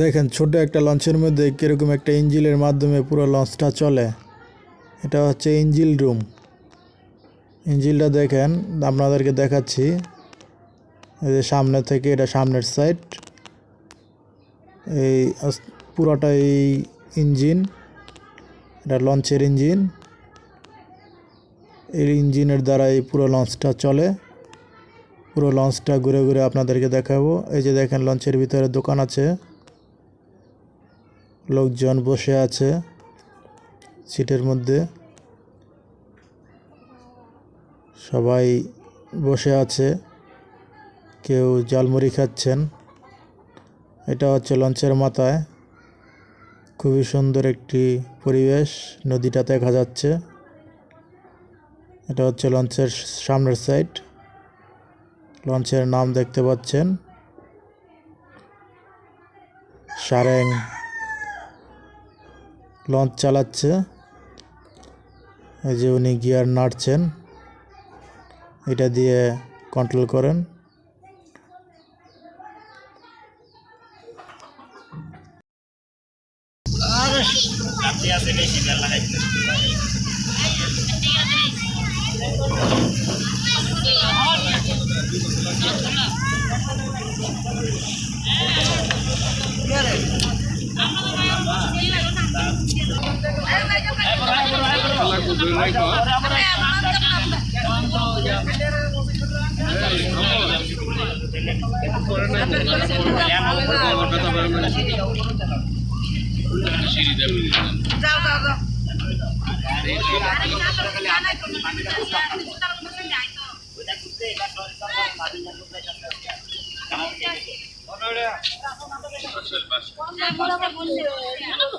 দেখেন, ছোট একটা লঞ্চের মধ্যে কীরকম একটা ইঞ্জিলের মাধ্যমে পুরো লঞ্চটা চলে। এটা হচ্ছে ইঞ্জিল রুম। ইঞ্জিলটা দেখেন, আপনাদেরকে দেখাচ্ছি। এই যে সামনে থেকে, এটা সামনের সাইড। এই পুরোটা এই ইঞ্জিন, এটা লঞ্চের ইঞ্জিন। এই ইঞ্জিনের দ্বারা এই পুরো লঞ্চটা চলে। পুরো লঞ্চটা ঘুরে ঘুরে আপনাদেরকে দেখাবো। এই যে দেখেন, লঞ্চের ভিতরে দোকান আছে। লোকজন বসে আছে সিটের মধ্যে। সবাই বসে আছে। কেউ জালমুড়ি খাচ্ছেন। এটা হচ্ছে লঞ্চের মাথায়। খুবই সুন্দর একটি পরিবেশ। নদীটা দেখা যাচ্ছে। এটা হচ্ছে লঞ্চের সামনের সাইড। লঞ্চের নাম দেখতে পাচ্ছেন। সারেং লঞ্চ চালাচ্ছে। এই যে উনি গিয়ার নাড়ছেন। এটা দিয়ে কন্ট্রোল করেন। যাও যাও যাও আমি তো